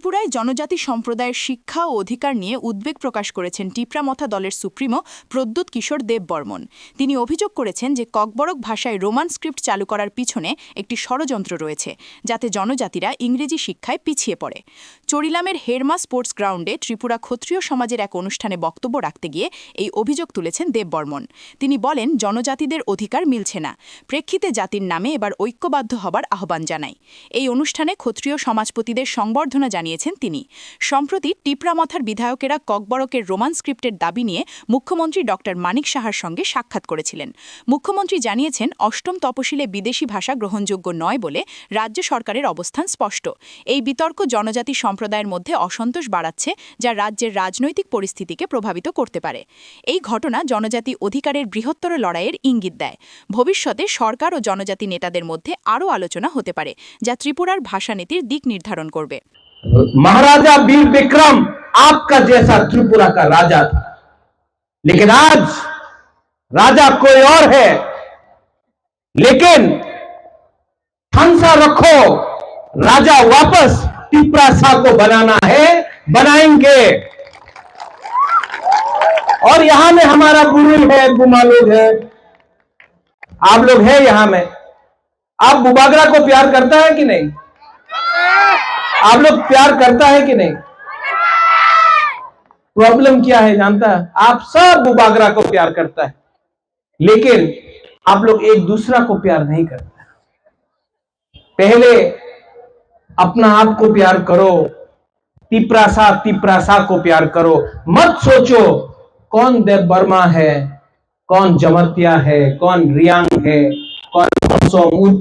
ত্রিপুরায় জনজাতি সম্প্রদায়ের শিক্ষা ও অধিকার নিয়ে উদ্বেগ প্রকাশ করেছেন টিপ্রামথা দলের সুপ্রিমো প্রদ্যুৎ কিশোর দেব বর্মন। তিনি অভিযোগ করেছেন যে ককবরক ভাষায় রোমান স্ক্রিপ্ট চালু করার পিছনে একটি ষড়যন্ত্র রয়েছে, যাতে জনজাতিরা ইংরেজি শিক্ষায় পিছিয়ে পড়ে। চরিলামের হেরমা স্পোর্টস গ্রাউন্ডে ত্রিপুরা ক্ষত্রিয় সমাজের এক অনুষ্ঠানে বক্তব্য রাখতে গিয়ে এই অভিযোগ তুলেছেন দেব বর্মন। তিনি বলেন, জনজাতিদের অধিকার মিলছে না। প্রেক্ষিতে জাতির নামে এবার ঐক্যবাধ্য হবার আহ্বান জানায় এই অনুষ্ঠানে ক্ষত্রিয় সমাজপতিদের সংবর্ধনা জানিয়েছেন তিনি। সম্প্রতি টিপ্রামথার বিধায়কেরা ককবরকের রোমান স্ক্রিপ্টের দাবি নিয়ে মুখ্যমন্ত্রী ড. মানিক সাহার সঙ্গে সাক্ষাৎ করেছিলেন। মুখ্যমন্ত্রী জানিয়েছেন, অষ্টম তপশিলে বিদেশি ভাষা গ্রহণযোগ্য নয় বলে রাজ্য সরকারের অবস্থান স্পষ্ট। এই বিতর্ক জনজাতি সম্প্রদায়ের মধ্যে অসন্তোষ বাড়াচ্ছে, যা রাজ্যের রাজনৈতিক পরিস্থিতিকে প্রভাবিত করতে পারে। এই ঘটনা জনজাতি অধিকারের বৃহত্তর লড়াইয়ের ইঙ্গিত দেয়। ভবিষ্যতে সরকার ও জনজাতি নেতাদের মধ্যে আরও আলোচনা হতে পারে, যা ত্রিপুরার ভাষানীতির দিক নির্ধারণ করবে। महाराजा वीर विक्रम आपका जैसा त्रिपुरा का राजा था। लेकिन आज राजा कोई और है। लेकिन हंसा रखो, राजा वापस टिपरा सा को बनाना है, बनाएँगे। और यहाँ में हमारा गुरु है गुमा लोग है। आप लोग हैं यहाँ में। आप बुबागरा को प्यार करता है कि नहीं? आप लोग प्यार करता है कि नहीं? प्रॉब्लम क्या है, जानता है? आप सब बुबागरा को प्यार करता है, लेकिन आप लोग एक दूसरा को प्यार नहीं करता। पहले अपना आप को प्यार करो, तिपरासा तिपरासा को प्यार करो। मत सोचो, कौन देव वर्मा है, कौन जमतिया है, कौन रियांग है, कौन सोमू